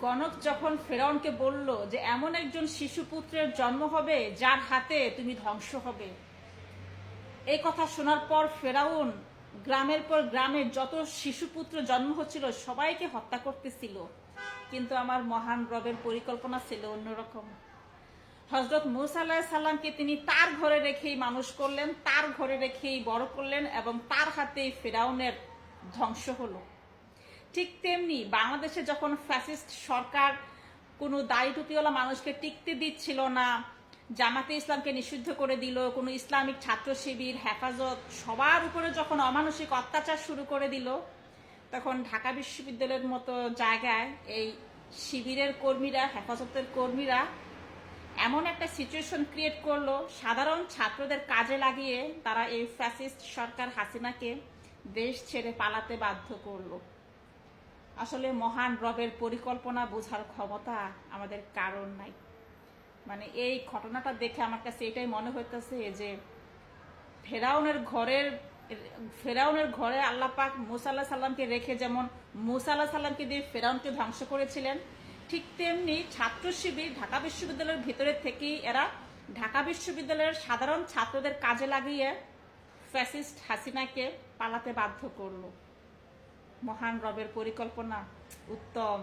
গণক যখন ফেরাউনকে বলল যে এমন একজন শিশুপুত্রের জন্ম হবে যার হাতে তুমি ধ্বংস হবে, এই কথা শোনার পর ফেরাউন গ্রামের পর গ্রামের যত শিশুপুত্র জন্ম হচ্ছিল সবাইকে হত্যা করতেছিল। কিন্তু আমার মহান রবের পরিকল্পনা ছিল অন্যরকম। হজরত মুসা আল্লাহ সাল্লামকে তিনি তার ঘরে রেখেই মানুষ করলেন, তার ঘরে রেখেই বড় করলেন এবং তার হাতেই ফেরাউনের ধ্বংস হলো। ঠিক তেমনি বাংলাদেশে যখন ফ্যাসিস্ট সরকার কোনো দায়ী টুপিওয়ালা মানুষকে টিকতে দিচ্ছিল না, জামাতে ইসলামকে নিষিদ্ধ করে দিল, কোনো ইসলামিক ছাত্র শিবির, হেফাজত, সবার উপরে যখন অমানসিক অত্যাচার শুরু করে দিল, তখন ঢাকা বিশ্ববিদ্যালয়ের মতো জায়গায় এই শিবিরের কর্মীরা, হেফাজতের কর্মীরা এমন একটা সিচুয়েশন ক্রিয়েট করল, সাধারণ ছাত্রদের কাজে লাগিয়ে তারা এই ফ্যাসিস্ট সরকার হাসিনাকে দেশ ছেড়ে পালাতে বাধ্য করল। আসলে মহান রবের পরিকল্পনা বোঝার ক্ষমতা আমাদের কারণ নাই। মানে এই ঘটনাটা দেখে আমার কাছে এটাই মনে হইতেছে যে ফেরাউনের ঘরের, ফেরাউনের ঘরে আল্লাহ পাক মুসাল্লাহ সাল্লামকে রেখে যেমন মুসাল্লাহ সাল্লামকে দিয়ে ফেরাউনকে ধ্বংস করেছিলেন, ঠিক তেমনি ছাত্র শিবির ঢাকা বিশ্ববিদ্যালয়ের ভিতরে থেকেই এরা ঢাকা বিশ্ববিদ্যালয়ের সাধারণ ছাত্রদের কাজে লাগিয়ে ফ্যাসিস্ট হাসিনাকে পালাতে বাধ্য করল। মহান রবের পরিকল্পনা উত্তম।